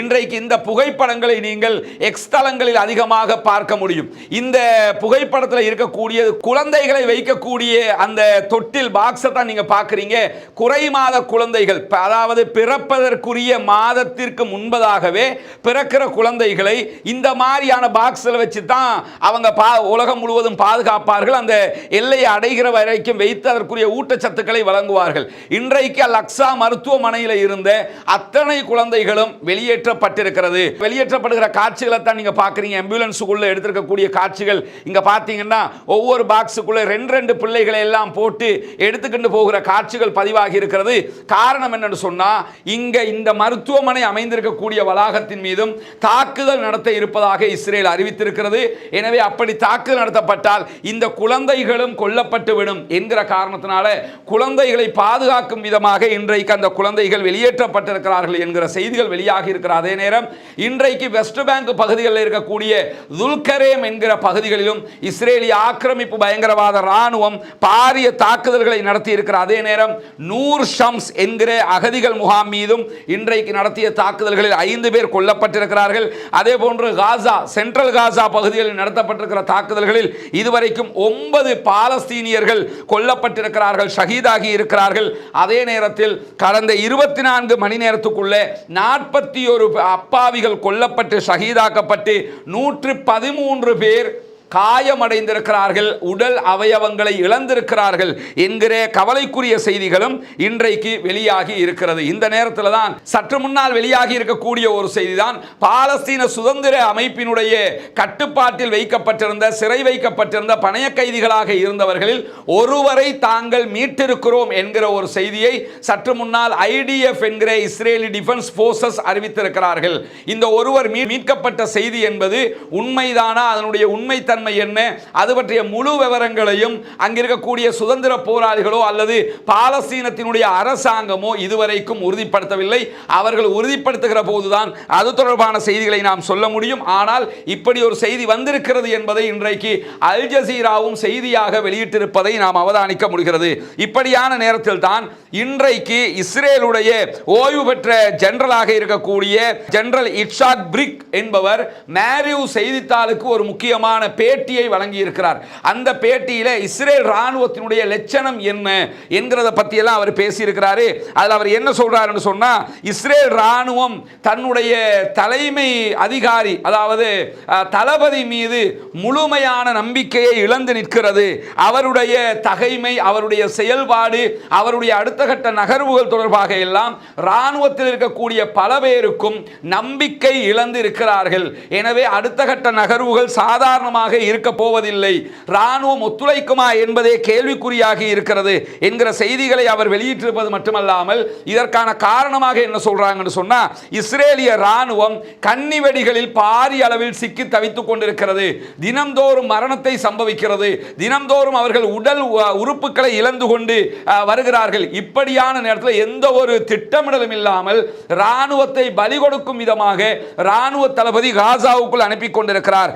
இன்றைக்கு இந்த புகைப்படங்களை நீங்கள் எக்ஸ் தளங்களில் அதிகமாக பார்க்க முடியும். இந்த புகைப்படத்தில் இருக்கக்கூடிய குழந்தைகளை வைக்கக்கூடிய அந்த தொட்டில் பாக்ஸை தான் நீங்க பார்க்குறீங்க. குறை மாத குழந்தைகள் அதாவது பிறப்பதற்குரிய மாதத்திற்கு முன்பதாகவே பிறக்கிற குழந்தைகளை இந்த மாதிரியான பாக்ஸில் வச்சு தான் அவங்க பா உலகம் முழுவதும் பாதுகாப்பார்கள். அந்த எல்லையை அடைகிற வரைக்கும் வைத்து அதற்குரிய ஊட்டச்சத்துக்களை வழங்குவார்கள். இன்றைக்கு லக்ஸா மருத்துவமனையில் இருந்த அத்தனை குழந்தைகளும் வெளியே வெளியேற்றப்பட்டிருக்கிறது. வெளியேற்றப்படுகிற காட்சிகளை தான் நீங்க பார்க்குறீங்க. ஆம்புலன்ஸுக்குள்ள எடுத்திருக்கக்கூடிய காட்சிகள். இங்க பார்த்தீங்கன்னா ஒவ்வொரு பாக்ஸுக்குள்ள ரெண்டு ரெண்டு பிள்ளைகளை எல்லாம் போட்டு எடுத்துக்கிட்டு போகிற காட்சிகள் பதிவாகி இருக்கிறது. காரணம் என்னன்னு சொன்னா இங்க இந்த மருத்துவமனை அமைந்திருக்கக்கூடிய வளாகத்தின் மீதும் தாக்குதல் நடத்த இருப்பதாக இஸ்ரேல் அறிவித்திருக்கிறது. எனவே அப்படி தாக்குதல் நடத்தப்பட்டால் இந்த குழந்தைகளும் கொல்லப்பட்டுவிடும் என்கிற காரணத்தினால குழந்தைகளை பாதுகாக்கும் விதமாக இன்றைக்கு அந்த குழந்தைகள் வெளியேற்றப்பட்டிருக்கிறார்கள் என்கிற செய்திகள் வெளியாகி இருக்கிறது. இருக்கிற அதே நேரம் இன்றைக்கு வெஸ்ட் பேங்க் பகுதிகளில் இருக்கக்கூடிய துல்கரேம் என்கிற பகுதிகளிலும் இஸ்ரேலிய ஆக்கிரமிப்பு பயங்கரவாத இராணுவம் பாரிய தாக்குதல்களை நடத்தி இருக்கிற அதே நேரம் நூர் ஷம்ஸ் என்கிற அகதிகள் முகாம் மீதும் இன்றைக்கு நடத்திய தாக்குதல்களில் ஐந்து பேர் கொல்லப்பட்டிருக்கிறார்கள். அதே போன்று காசா சென்ட்ரல் காசா பகுதிகளில் நடத்தப்பட்டிருக்கிற தாக்குதல்களில் இதுவரைக்கும் ஒன்பது பாலஸ்தீனியர்கள் கொல்லப்பட்டிருக்கிறார்கள் ஷஹீதாகி இருக்கிறார்கள். அதே நேரத்தில் கடந்த இருபத்தி நான்கு மணி நேரத்துக்குள்ளே நாற்பத்தி ஒரு அப்பாவிகள் கொல்லப்பட்டு ஷஹீதாக்கப்பட்டு நூற்று பதிமூன்று பேர் காயமடைந்திருக்கிறார்கள் உடல் அவயவங்களை இழந்திருக்கிறார்கள் என்கிற கவலைக்குரிய செய்திகளும் இன்றைக்கு வெளியாகி இருக்கிறது. இந்த நேரத்தில் தான் சற்று முன்னால் வெளியாகி இருக்கக்கூடிய ஒரு செய்தி தான் பாலஸ்தீன சுதந்திர அமைப்பினுடைய கட்டுப்பாட்டில் வைக்கப்பட்டிருந்த சிறை வைக்கப்பட்டிருந்த பணைய கைதிகளாக இருந்தவர்களில் ஒருவரை தாங்கள் மீட்டிருக்கிறோம் என்கிற ஒரு செய்தியை சற்று முன்னால் ஐடிஎஃப் என்கிற இஸ்ரேலி டிஃபென்ஸ் போர்சஸ் அறிவித்திருக்கிறார்கள். இந்த ஒருவர் மீ- மீட்கப்பட்ட செய்தி என்பது உண்மைதானா? அதனுடைய உண்மை தன்மை என்ன? அது பற்றிய முழு விவரங்களையும் அங்கிருக்கக்கூடிய சுதந்திர போராளிகளோ அல்லது பாலஸ்தீனத்தினுடைய அரசாங்கமோ இதுவரைக்கும் உறுதிப்படுத்தவில்லை. அவர்கள் உறுதிப்படுத்துகிற போதுதான் அது தொடர்பான செய்திகளை நாம் சொல்ல முடியும். ஆனால் இப்படி ஒரு செய்தி வந்திருக்கிறது என்பதை இன்றைக்கு அல் ஜசீராவும் செய்தியாக வெளியிட்டிருப்பதை நாம் அவதானிக்க முடிகிறது. இப்படியான நேரத்தில் தான் இன்றைக்கு இஸ்ரேலுடைய ஓய்வு பெற்ற ஜெனரலாக இருக்கக்கூடிய ஜெனரல் இட்ஷாக் பிரிக் என்பவர் மேரியூ செய்தித்தாளுக்கு ஒரு முக்கியமான பேட்டியை வழங்கியிருக்கிறார். அந்த பேட்டியில் இஸ்ரேல் இராணுவத்தினுடைய லட்சணம் என்ன என்கிறத பற்றியெல்லாம் அவர் பேசியிருக்கிறாரு. அதில் அவர் என்ன சொல்கிறாருன்னு சொன்னால் இஸ்ரேல் இராணுவம் தன்னுடைய தலைமை அதிகாரி அதாவது தளபதி மீது முழுமையான நம்பிக்கையை இழந்து நிற்கிறது. அவருடைய தகைமை அவருடைய செயல்பாடு அவருடைய அடுத்த கட்ட நகர்வுகள் தொடர்பாக எல்லாம் இராணுவத்தில் இருக்கக்கூடிய பல பேருக்கும் நம்பிக்கை இழந்து இருக்கிறார்கள் எனவே அடுத்த கட்ட நகர்வுகள் சாதாரணமாக இருக்க போவதில்லை. ராணுவம் ஒத்துழைக்குமா என்பதே கேள்விக்குறியாகி இருக்கிறது என்கிற செய்திகளை அவர் வெளியிட்டிருப்பது மட்டுமல்லாமல் இதற்கான காரணமாக என்ன சொல்றாங்கன்னு சொன்னா இஸ்ரேலிய ராணுவம் கன்னி வெடிகளில் பாரிய அளவில் சிக்கி தவித்துக் கொண்டிருக்கிறது. தினம்தோறும் மரணத்தை சம்பவிக்கிறது. தினம்தோறும் அவர்கள் உடல் உறுப்புகளை இழந்து கொண்டு வருகிறார்கள். இப்படியான நேரத்தில் எந்த ஒரு திட்டமிடலும் இல்லாமல் இராணுவத்தை பலி கொடுக்கும் விதமாக ராணுவ தளபதி காசாவுக்குள் அனுப்பி கொண்டிருக்கிறார்.